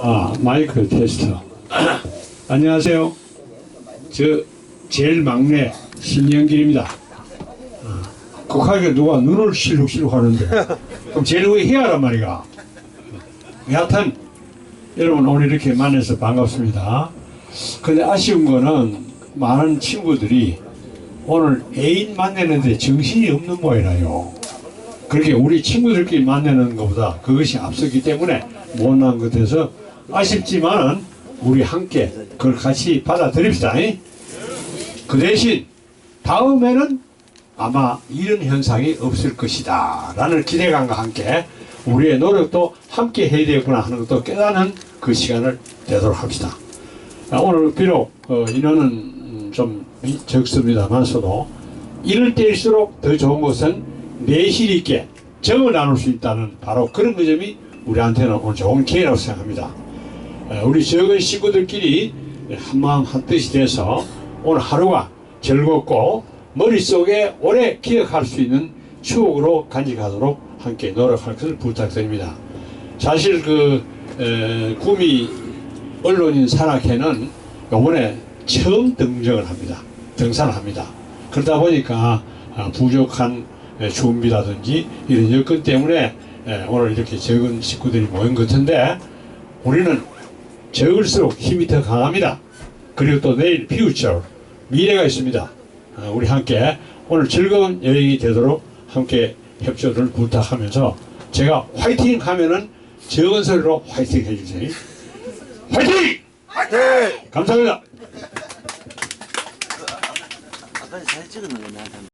아, 마이크 테스트. 안녕하세요. 저 제일 막내 신영길입니다. 아, 국하게 누가 눈을 실룩실룩 하는데 그럼 제일 왜 해야란 말이가. 여하튼 여러분 오늘 이렇게 만나서 반갑습니다. 근데 아쉬운 거는 많은 친구들이 오늘 애인 만나는데 정신이 없는 모양이라요. 그렇게 우리 친구들끼리 만나는 것보다 그것이 앞서기 때문에 못난 것에서 아쉽지만은 우리 함께 그걸 같이 받아들입시다. 잉? 그 대신 다음에는 아마 이런 현상이 없을 것이다. 라는 기대감과 함께 우리의 노력도 함께 해야 되겠구나 하는 것도 깨닫는 그 시간을 되도록 합시다. 아, 오늘 비록 어, 인원은 음, 좀 미- 적습니다만서도 이럴 때일수록 더 좋은 것은 내실 있게 정을 나눌 수 있다는 바로 그런 그 점이 우리한테는 오늘 좋은 기회라고 생각합니다. 에, 우리 적은 식구들끼리 한마음 한뜻이 돼서 오늘 하루가 즐겁고 머릿속에 오래 기억할 수 있는 추억으로 간직하도록 함께 노력할 것을 부탁드립니다. 사실 그 에, 구미 언론인 산악회는 요번에 처음 등정을 합니다. 등산을 합니다. 그러다 보니까 아, 부족한 에, 준비라든지 이런 여건 때문에 에, 오늘 이렇게 적은 식구들이 모인 것 같은데 우리는 적을수록 힘이 더 강합니다. 그리고 또 내일 퓨처 미래가 있습니다. 아, 우리 함께 오늘 즐거운 여행이 되도록 함께 협조를 부탁하면서 제가 화이팅 하면은 적은 소리로 화이팅 해주세요. 화이팅! 감사합니다. 아까 사진 찍었는 거 나한테